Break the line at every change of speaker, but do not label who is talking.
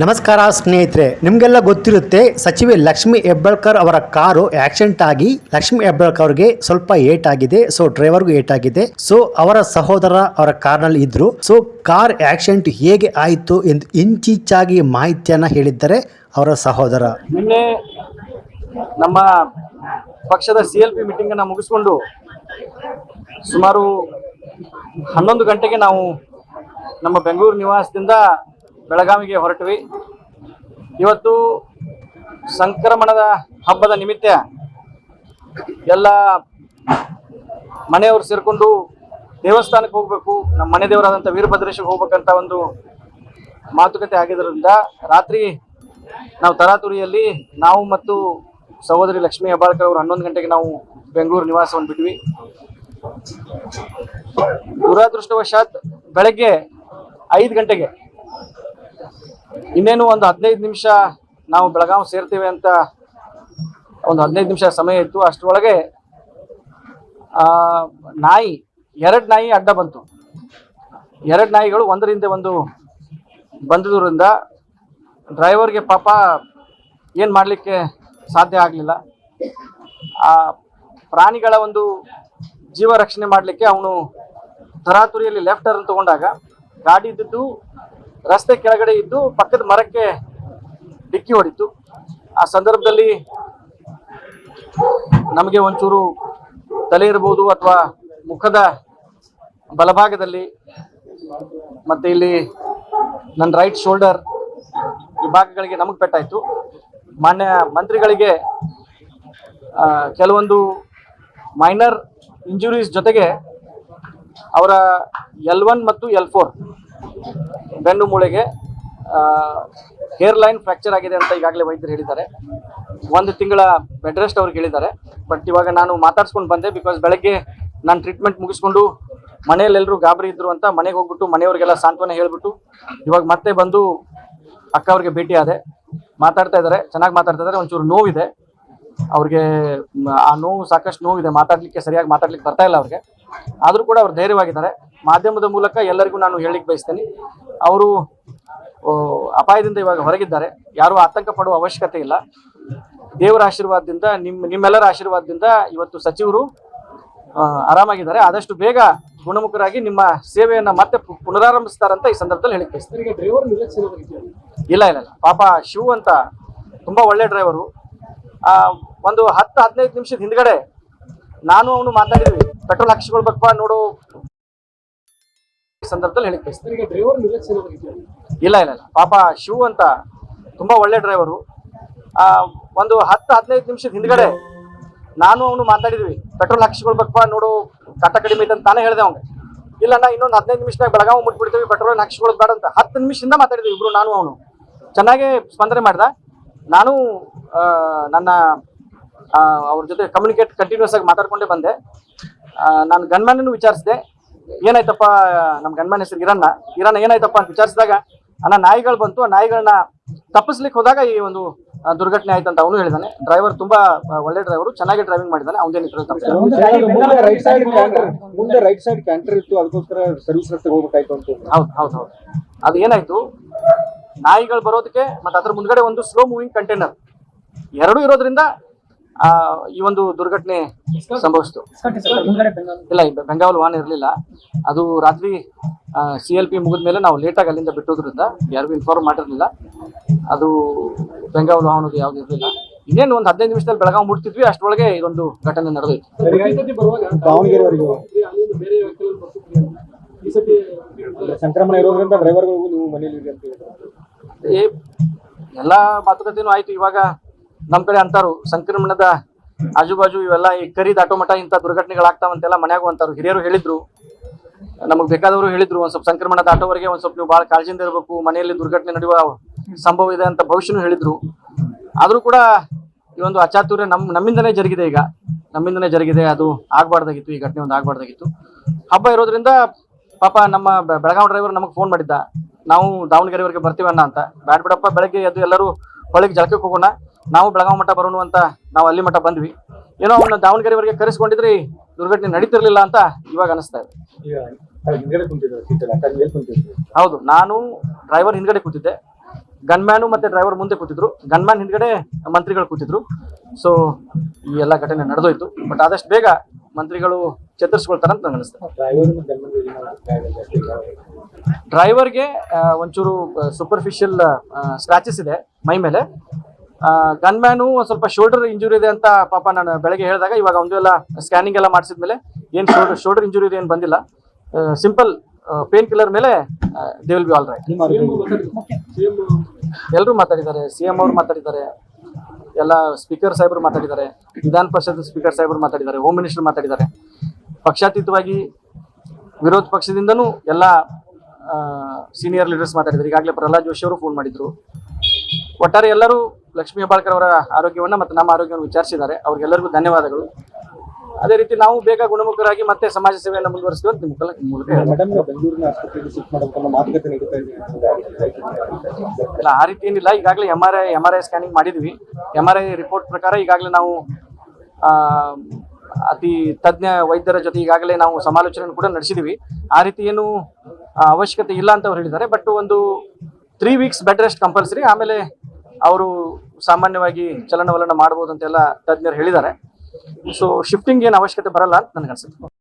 ನಮಸ್ಕಾರ ಸ್ನೇಹಿತರೆ, ನಿಮಗೆಲ್ಲ ಗೊತ್ತಿರುತ್ತೆ, ಸಚಿವೆ ಲಕ್ಷ್ಮಿ ಹೆಬ್ಬಾಳ್ಕರ್ ಅವರ ಕಾರು ಆಕ್ಸಿಡೆಂಟ್ ಆಗಿ ಲಕ್ಷ್ಮಿ ಹೆಬ್ಬಾಳ್ಕರ್ ಅವರಿಗೆ ಸ್ವಲ್ಪ ಏಟ್ ಆಗಿದೆ ಸೊ ಡ್ರೈವರ್ಗೂ ಏಟ್ ಆಗಿದೆ ಸೊ ಅವರ ಸಹೋದರ ಅವರ ಕಾರ್ನಲ್ಲಿ ಇದ್ರು. ಸೊ ಕಾರ್ ಆಕ್ಸಿಡೆಂಟ್ ಹೇಗೆ ಆಯಿತು ಎಂದು ಇಂಚಿಂಚಾಗಿ ಮಾಹಿತಿಯನ್ನ ಹೇಳಿದ್ದಾರೆ ಅವರ ಸಹೋದರ.
ನಿನ್ನೆ ನಮ್ಮ ಪಕ್ಷದ ಸಿ ಎಲ್ ಪಿ ಮೀಟಿಂಗ್ ಅನ್ನ ಮುಗಿಸ್ಕೊಂಡು ಸುಮಾರು ಹನ್ನೊಂದು ಗಂಟೆಗೆ ನಾವು ನಮ್ಮ ಬೆಂಗಳೂರು ನಿವಾಸದಿಂದ ಬೆಳಗಾವಿಗೆ ಹೊರಟ್ವಿ. ಇವತ್ತು ಸಂಕ್ರಮಣದ ಹಬ್ಬದ ನಿಮಿತ್ತ ಎಲ್ಲ ಮನೆಯವರು ಸೇರಿಕೊಂಡು ದೇವಸ್ಥಾನಕ್ಕೆ ಹೋಗ್ಬೇಕು, ನಮ್ಮ ಮನೆ ದೇವರಾದಂಥ ವೀರಭದ್ರೇಶ್ವರಿಗೆ ಹೋಗ್ಬೇಕಂತ ಒಂದು ಮಾತುಕತೆ ಆಗಿದ್ದರಿಂದ ರಾತ್ರಿ ನಾವು ತರಾತುರಿಯಲ್ಲಿ ನಾವು ಮತ್ತು ಸಹೋದರಿ ಲಕ್ಷ್ಮೀ ಹೆಬ್ಬಾಳ್ಕರ್ ಅವರು ಹನ್ನೊಂದು ಗಂಟೆಗೆ ನಾವು ಬೆಂಗಳೂರು ನಿವಾಸವನ್ನು ಬಿಟ್ವಿ. ದುರಾದೃಷ್ಟವಶಾತ್ ಬೆಳಗ್ಗೆ ಐದು ಗಂಟೆಗೆ ಇನ್ನೇನು ಒಂದು ಹದಿನೈದು ನಿಮಿಷ ನಾವು ಬೆಳಗಾವಿ ಸೇರ್ತೇವೆ ಅಂತ ಒಂದು ಹದಿನೈದು ನಿಮಿಷ ಸಮಯ ಇತ್ತು. ಅಷ್ಟರೊಳಗೆ ನಾಯಿ, ಎರಡು ನಾಯಿ ಅಡ್ಡ ಬಂತು. ಎರಡು ನಾಯಿಗಳು ಒಂದರಿಂದ ಒಂದು ಬಂದಿದ್ದರಿಂದ ಡ್ರೈವರ್ಗೆ ಪಾಪ ಏನು ಮಾಡಲಿಕ್ಕೆ ಸಾಧ್ಯ ಆಗಲಿಲ್ಲ. ಆ, ಪ್ರಾಣಿಗಳ ಒಂದು ಜೀವ ರಕ್ಷಣೆ ಮಾಡಲಿಕ್ಕೆ ಅವನು ತರಾತುರಿಯಲ್ಲಿ ಲೆಫ್ಟ್ ಟರ್ನ್ ತಗೊಂಡಾಗ ಗಾಡಿ ಇದ್ದದ್ದು ರಸ್ತೆ ಕೆಳಗಡೆ ಇದ್ದು ಪಕ್ಕದ ಮರಕ್ಕೆ ಡಿಕ್ಕಿ ಹೊಡಿತು. ಆ ಸಂದರ್ಭದಲ್ಲಿ ನಮಗೆ ಒಂಚೂರು ತಲೆ ಇರ್ಬೋದು ಅಥವಾ ಮುಖದ ಬಲಭಾಗದಲ್ಲಿ ಮತ್ತೆ ಇಲ್ಲಿ ನನ್ನ ರೈಟ್ ಶೋಲ್ಡರ್ ಈ ಭಾಗಗಳಿಗೆ ನಮಗೆ ಪೆಟ್ಟಾಯಿತು. ಮಾನ್ಯ ಮಂತ್ರಿಗಳಿಗೆ ಕೆಲವೊಂದು ಮೈನರ್ ಇಂಜುರೀಸ್ ಜೊತೆಗೆ ಅವರ ಎಲ್ ಒನ್ ಮತ್ತು ಎಲ್ ಫೋರ್ ಬೆನ್ನು ಮೂಳೆಗೆ ಹೇರ್ ಲೈನ್ ಫ್ರ್ಯಾಕ್ಚರ್ ಆಗಿದೆ ಅಂತ ಈಗಾಗಲೇ ವೈದ್ಯರು ಹೇಳಿದ್ದಾರೆ. ಒಂದು ತಿಂಗಳ ಬೆಡ್ ರೆಸ್ಟ್ ಅವ್ರಿಗೆ ಹೇಳಿದ್ದಾರೆ ಬಟ್ ಇವಾಗ ನಾನು ಮಾತಾಡ್ಸ್ಕೊಂಡು ಬಂದೆ ಬಿಕಾಸ್ ಬೆಳಗ್ಗೆ ನಾನು ಟ್ರೀಟ್ಮೆಂಟ್ ಮುಗಿಸ್ಕೊಂಡು ಮನೆಯಲ್ಲೆಲ್ಲರೂ ಗಾಬರಿ ಇದ್ರು ಅಂತ ಮನೆಗೆ ಹೋಗ್ಬಿಟ್ಟು ಮನೆಯವ್ರಿಗೆಲ್ಲ ಸಾಂತ್ವನ ಹೇಳ್ಬಿಟ್ಟು ಇವಾಗ ಮತ್ತೆ ಬಂದು ಅಕ್ಕ ಅವ್ರಿಗೆ ಭೇಟಿ ಆದೆ. ಮಾತಾಡ್ತಾ ಇದ್ದಾರೆ, ಚೆನ್ನಾಗಿ ಮಾತಾಡ್ತಾ ಇದ್ದಾರೆ, ಒಂಚೂರು ನೋವಿದೆ. ಅವ್ರಿಗೆ, ಆ ನೋವು ಸಾಕಷ್ಟು ನೋವಿದೆ, ಮಾತಾಡ್ಲಿಕ್ಕೆ ಸರಿಯಾಗಿ ಮಾತಾಡ್ಲಿಕ್ಕೆ ಬರ್ತಾ ಇಲ್ಲ ಅವ್ರಿಗೆ. ಆದರೂ ಕೂಡ ಅವ್ರು ಧೈರ್ಯವಾಗಿದ್ದಾರೆ. ಮಾಧ್ಯಮದ ಮೂಲಕ ಎಲ್ಲರಿಗೂ ನಾನು ಹೇಳಲಿಕ್ಕೆ ಬಯಸ್ತೇನೆ. ಅವರು ಅಪಾಯದಿಂದ ಇವಾಗ ಹೊರಗಿದ್ದಾರೆ. ಯಾರೂ ಆತಂಕ ಪಡುವ ಅವಶ್ಯಕತೆ ಇಲ್ಲ. ದೇವರ ಆಶೀರ್ವಾದದಿಂದ ನಿಮ್ಮ ನಿಮ್ಮೆಲ್ಲರ ಆಶೀರ್ವಾದದಿಂದ ಇವತ್ತು ಸಚಿವರು ಆರಾಮಾಗಿದ್ದಾರೆ. ಆದಷ್ಟು ಬೇಗ ಗುಣಮುಖರಾಗಿ ನಿಮ್ಮ ಸೇವೆಯನ್ನ ಮತ್ತೆ ಪುನರಾರಂಭಿಸ್ತಾರಂತ ಈ ಸಂದರ್ಭದಲ್ಲಿ ಹೇಳಿಕ್ ಬಯಸ್ತೇನೆ. ಇಲ್ಲ ಇಲ್ಲ ಇಲ್ಲ. ಪಾಪ ಶಿವ ಅಂತ ತುಂಬಾ ಒಳ್ಳೆ ಡ್ರೈವರು ಆ ಒಂದು ಹತ್ತು ಹದಿನೈದು ನಿಮಿಷದ ಹಿಂದ್ಗಡೆ ನಾನು ಅವನು ಮಾತಾಡಿದ್ವಿ. ಪೆಟ್ರೋಲ್ ಹಾಕಿಸ್ಕೊಳ್ಬೇಕಪ್ಪ ನೋಡು ಸಂದರ್ಭದಲ್ಲಿ ಹೇಳಿ ಬಯಸ್ತೇನೆ ಇಲ್ಲ ಇಲ್ಲ ಇಲ್ಲ. ಪಾಪ ಶಿವ ಅಂತ ತುಂಬಾ ಒಳ್ಳೆ ಡ್ರೈವರು ಆ ಒಂದು ಹತ್ತು ಹದಿನೈದು ನಿಮಿಷದ ಹಿಂದ್ಗಡೆ ನಾನು ಅವನು ಮಾತಾಡಿದ್ವಿ. ಪೆಟ್ರೋಲ್ ಹಾಕ್ಸ್ಕೊಳ್ಬೇಕಪ್ಪ ನೋಡು ಕಟ್ಟ ಕಡಿಮೆ ಐತೆ ಅಂತ ತಾನೇ ಹೇಳ್ದೆ ಅವ್ನಿಗೆ. ಇಲ್ಲ ನಾ ಇನ್ನೊಂದು ಹದಿನೈದು ನಿಮಿಷದಾಗ ಬೆಳಗಾವಿ ಮುಟ್ಬಿಡ್ತೀವಿ ಪೆಟ್ರೋಲ್ ಹಾಕಿಸ್ಕೊಳ್ಳೋದು ಬೇಡ ಅಂತ. ಹತ್ತು ನಿಮಿಷದಿಂದ ಮಾತಾಡಿದ್ವಿ ಇಬ್ರು ನಾನು ಅವನು. ಚೆನ್ನಾಗೇ ಸ್ಪಂದನೆ ಮಾಡ್ದ. ನಾನು ನನ್ನ ಅವ್ರ ಜೊತೆ ಕಮ್ಯುನಿಕೇಟ್ ಕಂಟಿನ್ಯೂಸ್ ಆಗಿ ಮಾತಾಡ್ಕೊಂಡೇ ಬಂದೆ. ನಾನು ಗನ್ಮ್ಯಾನನ್ನು ವಿಚಾರಿಸಿದೆ. ಏನಾಯ್ತಪ್ಪ ನಮ್ ಗನ್ಮ್ಯಾನ್ ಹೆಸರು ಇರಣ್ಣ ಇರಣ್ಣ ಏನಾಯ್ತಪ್ಪ ಅಂತ ವಿಚಾರಿಸಿದಾಗ ಅಣ್ಣ ನಾಯಿಗಳು ಬಂತು ಆ ನಾಯಿಗಳನ್ನ ತಪ್ಪಿಸ್ಲಿಕ್ಕೆ ಹೋದಾಗ ಈ ಒಂದು ದುರ್ಘಟನೆ ಆಯ್ತು ಅಂತ ಅವನು ಹೇಳಿದಾನೆ. ಡ್ರೈವರ್ ತುಂಬಾ ಒಳ್ಳೆ ಡ್ರೈವರು ಚೆನ್ನಾಗಿ ಡ್ರೈವಿಂಗ್ ಮಾಡಿದಾನೆ. ಅವನೇನು ಇದ್ರಲ್ಲಿ ತಪ್ಪಿಲ್ಲ
ಮುಂದೆ ರೈಟ್ ಸೈಡ್ ಕ್ಯಾಂಟರ್ ಮುಂದೆ ರೈಟ್ ಸೈಡ್ ಕ್ಯಾಂಟರ್ ಇತ್ತು ಅದಕ್ಕೋಸ್ಕರ ಸರ್ವಿಸ್ ರಸ್ತೆ ಹೋಗ್ಬೇಕಾಯ್ತು ಅಂತ.
ಹೌದು ಹೌದು ಹೌದು. ಅದು ಏನಾಯ್ತು? ನಾಯಿಗಳು ಬರೋದಕ್ಕೆ ಮತ್ತೆ ಅದ್ರ ಮುಂದ್ಗಡೆ ಒಂದು ಸ್ಲೋ ಮೂವಿಂಗ್ ಕಂಟೈನರ್ ಎರಡು ಇರೋದ್ರಿಂದ ಆ, ಈ ಒಂದು ದುರ್ಘಟನೆ ಸಂಭವಿಸಿತು. ಇಲ್ಲ ಬೆಂಗಾವಲ್ ವಾಹನ ಇರಲಿಲ್ಲ. ಅದು ರಾತ್ರಿ ಸಿ ಎಲ್ ಪಿ ಮುಗಿದ ಮೇಲೆ ನಾವು ಲೇಟಾಗಿ ಅಲ್ಲಿಂದ ಬಿಟ್ಟೋದ್ರಿಂದ ಯಾರಿಗೂ ಇನ್ಫಾರ್ಮ್ ಮಾಡಿರಲಿಲ್ಲ. ಅದು ಬೆಂಗಾವಲು ವಾಹನದ ಯಾವ್ದು ಇರಲಿಲ್ಲ. ಇನ್ನೇನು ಒಂದು ಹದಿನೈದು ನಿಮಿಷದಲ್ಲಿ ಬೆಳಗಾವಿ ಮುಟ್ತಿದ್ವಿ ಅಷ್ಟರೊಳಗೆ ಇದೊಂದು ಘಟನೆ ನಡೆದೈತಿ.
ದಾವಣಗೆರೆವರೆಗೂ. ಸಂಕ್ರಮಣ ಇರೋದ್ರಿಂದ ಡ್ರೈವರ್ಗಳಿಗೂ ನೀವು ಮನೇಲಿ
ಎಲ್ಲ ಮಾತುಕತೆನೂ ಆಯ್ತು. ಇವಾಗ ನಮ್ ಕಡೆ ಅಂತಾರು ಸಂಕ್ರಮಣದ ಆಜುಬಾಜು ಇವೆಲ್ಲ ಈ ಕರಿ ದಾಟೋ ಮಠ ಇಂಥ ದುರ್ಘಟನೆಗಳಾಗ್ತಾವಂತೆಲ್ಲ ಮನ್ಯಾಗ ಅಂತಾರು. ಹಿರಿಯರು ಹೇಳಿದ್ರು. ನಮಗ್ ಬೇಕಾದವರು ಹೇಳಿದ್ರು, ಒಂದ್ ಸ್ವಲ್ಪ ಸಂಕ್ರಮಣ ದಾಟೋವರೆಗೆ ಒಂದ್ ಸ್ವಲ್ಪ ನೀವು ಬಹಳ ಕಾಳಜಿಯಿಂದ ಇರಬೇಕು, ಮನೆಯಲ್ಲಿ ದುರ್ಘಟನೆ ನಡೆಯುವ ಸಂಭವ ಇದೆ ಅಂತ ಭವಿಷ್ಯನೂ ಹೇಳಿದ್ರು. ಆದ್ರೂ ಕೂಡ ಈ ಒಂದು ಅಚಾತುರ್ಯ ನಮ್, ನಮ್ಮಿಂದನೇ ಜರುಗಿದೆ ಈಗ. ನಮ್ಮಿಂದನೇ ಜರುಗಿದೆ, ಅದು ಆಗ್ಬಾರ್ದಾಗಿತ್ತು, ಈ ಘಟನೆ ಒಂದು ಆಗ್ಬಾರ್ದಾಗಿತ್ತು. ಹಬ್ಬ ಇರೋದ್ರಿಂದ ಪಾಪ ನಮ್ಮ ಬೆಳಗಾವಿ ಡ್ರೈವರ್ ನಮಗೆ ಫೋನ್ ಮಾಡಿದ್ದ. ನಾವು ದಾವಣಗೆರೆವರೆಗೆ ಬರ್ತೀವಣ್ಣ ಅಂತ. ಬ್ಯಾಡ್ ಬಿಡಪ್ಪ ಬೆಳಗ್ಗೆ ಎದ್ದು ಎಲ್ಲರೂ ಹೊಳಿಗೆ ಜಳಕಕ್ಕೆ ಹೋಗೋಣ. ನಾವು ಬೆಳಗಾವಿ ಮಠ ಬರೋಣ ಅಂತ ನಾವು ಅಲ್ಲಿ ಮಠ ಬಂದ್ವಿ. ಏನೋ ಅವನ್ನ ದಾವಣಗೆರೆವರೆಗೆ ಕರೆಸ್ಕೊಂಡಿದ್ರಿ ದುರ್ಘಟನೆ ನಡೀತಿರ್ಲಿಲ್ಲ ಅಂತ ಇವಾಗ ಅನಿಸ್ತಾ ಇದೆ. ಹೌದು ನಾನು ಡ್ರೈವರ್ ಹಿಂದ್ಗಡೆ ಕೂತಿದ್ದೆ. ಗನ್ಮ್ಯಾನು ಮತ್ತೆ ಡ್ರೈವರ್ ಮುಂದೆ ಕೂತಿದ್ರು. ಗನ್ಮ್ಯಾನ್ ಹಿಂದ್ಗಡೆ ಮಂತ್ರಿಗಳು ಕೂತಿದ್ರು. ಸೊ ಈ ಎಲ್ಲ ಘಟನೆ ನಡೆದೋಯ್ತು. ಬಟ್ ಆದಷ್ಟು ಬೇಗ ಮಂತ್ರಿಗಳು ಚೇತರಿಸ್ಕೊಳ್ತಾರ ಅಂತ ನಂಗೆ ಅನಿಸ್ತದೆ ಡ್ರೈವರ್ಗೆ ಒಂಚೂರು ಸೂಪರ್ಫಿಷಿಯಲ್ ಸ್ಕ್ರಾಚಸ್ ಇದೆ. ಮೈ ಮೇಲೆ. ಗನ್ಮ್ಯಾನು ಒಂದ್ ಸ್ವಲ್ಪ ಶೋಲ್ಡರ್ ಇಂಜುರಿ ಇದೆ ಅಂತ ಪಾಪ ನಾನು ಬೆಳಗ್ಗೆ ಹೇಳಿದಾಗ ಇವಾಗ ಒಂದು ಎಲ್ಲ ಸ್ಕ್ಯಾನಿಂಗ್ ಎಲ್ಲ ಮಾಡಿಸಿದ್ಮೇಲೆ ಏನ್ ಶೋಲ್ಡರ್ ಶೋಲ್ಡರ್ ಇಂಜುರಿ ಇದೆ ಏನು ಬಂದಿಲ್ಲ. ಸಿಂಪಲ್ ಪೇನ್ ಕಿಲ್ಲರ್ ಮೇಲೆ they will be all right ಎಲ್ಲರೂ ಮಾತಾಡಿದ್ದಾರೆ ಸಿ ಎಂ ಅವರು ಮಾತಾಡಿದ್ದಾರೆ, ಎಲ್ಲ ಸ್ಪೀಕರ್ ಸಾಹೇಬರು ಮಾತಾಡಿದ್ದಾರೆ, ವಿಧಾನ ಪರಿಷತ್ ಸ್ಪೀಕರ್ ಸಾಹೇಬರು ಮಾತಾಡಿದ್ದಾರೆ ಹೋಮ್ ಮಿನಿಸ್ಟರ್ ಮಾತಾಡಿದ್ದಾರೆ. ಪಕ್ಷಾತೀತವಾಗಿ ವಿರೋಧ ಪಕ್ಷದಿಂದನೂ ಎಲ್ಲ ಸೀನಿಯರ್ ಲೀಡರ್ಸ್ ಮಾತಾಡಿದ್ದಾರೆ. ಈಗಾಗಲೇ ಪ್ರಹ್ಲಾದ್ ಜೋಶಿ ಅವರು ಫೋನ್ ಮಾಡಿದ್ರು. ಒಟ್ಟಾರೆ ಎಲ್ಲರೂ ಲಕ್ಷ್ಮೀ ಹೆಬ್ಬಾಳ್ಕರ್ ಅವರ ಆರೋಗ್ಯವನ್ನ ಮತ್ತು ನಮ್ಮ ಆರೋಗ್ಯವನ್ನು ವಿಚಾರಿಸಿದ್ದಾರೆ. ಅವ್ರಿಗೆಲ್ಲರಿಗೂ ಧನ್ಯವಾದಗಳು. ಅದೇ ರೀತಿ ನಾವು ಬೇಗ ಗುಣಮುಖರಾಗಿ ಮತ್ತೆ ಸಮಾಜ ಸೇವೆಯನ್ನು ನಿಮ್ಮ ಮೂಲಕ- ಇಲ್ಲ ಆ ರೀತಿ ಏನಿಲ್ಲ. ಈಗಾಗಲೇ M R I M R I scanning ಮಾಡಿದ್ವಿ. ಎಂ ಆರ್ ಐ ರಿಪೋರ್ಟ್ ಪ್ರಕಾರ ಈಗಾಗಲೇ ನಾವು ಅತಿ ತಜ್ಞ ವೈದ್ಯರ ಜೊತೆ ಈಗಾಗಲೇ ನಾವು ಸಮಾಲೋಚನೆ ಕೂಡ ನಡೆಸಿದ್ವಿ. ಆ ರೀತಿ ಏನು ಅವಶ್ಯಕತೆ ಇಲ್ಲ ಅಂತ ಅವ್ರು ಹೇಳಿದ್ದಾರೆ. ಬಟ್ ಒಂದು three weeks bed rest compulsory ಆಮೇಲೆ ಅವರು ಸಾಮಾನ್ಯವಾಗಿ ಚಲನವಲನ ಮಾಡ್ಬೋದು ಅಂತೆಲ್ಲ ತಜ್ಞರು ಹೇಳಿದ್ದಾರೆ. ಸೊ ಶಿಫ್ಟಿಂಗ್ ಏನು ಅವಶ್ಯಕತೆ ಬರಲ್ಲ ಅಂತ ನನಗೆ ಅನ್ಸುತ್ತೆ